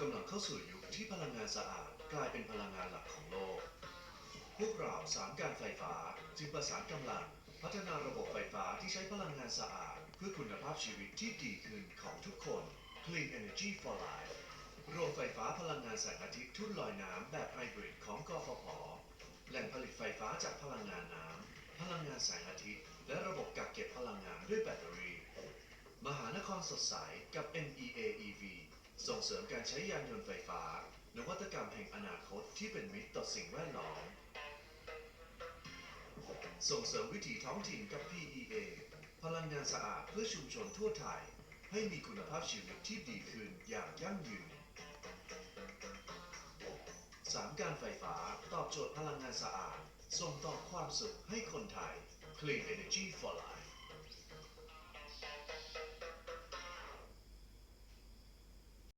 กำลังเข้าสู่ยุคที่พลังงานสะอาดกลายเป็นพลังงานหลักของโลก พวกเราสามการไฟฟ้าจึงประสานกำลัง พัฒนาระบบไฟฟ้าที่ใช้พลังงานสะอาด เพื่อคุณภาพชีวิตที่ดีขึ้นของทุกคน Clean Energy for Life โรงไฟฟ้าพลังงานแสงอาทิตย์ทุ่นลอยน้ำแบบไฮบริดของกฟผ แหล่งผลิตไฟฟ้าจากพลังงานน้ำ พลังงานแสงอาทิตย์ และระบบกักเก็บพลังงานด้วยแบตเตอรี่ มหานครสดใสกับ NEA EV ส่งเสริมการใช้ยานยนต์ไฟฟ้า นวัตกรรมแห่งอนาคตที่เป็นมิตรต่อสิ่งแวดล้อม ส่งเสริมวิถีท้องถิ่นกับ PEA พลังงานสะอาดเพื่อชุมชนทั่วไทย ให้มีคุณภาพชีวิตที่ดีขึ้นอย่างยั่งยืนสามการไฟฟ้าตอบโจทย์พลังงานสะอาด ส่งต่อความสุขให้คนไทย Clean Energy for Life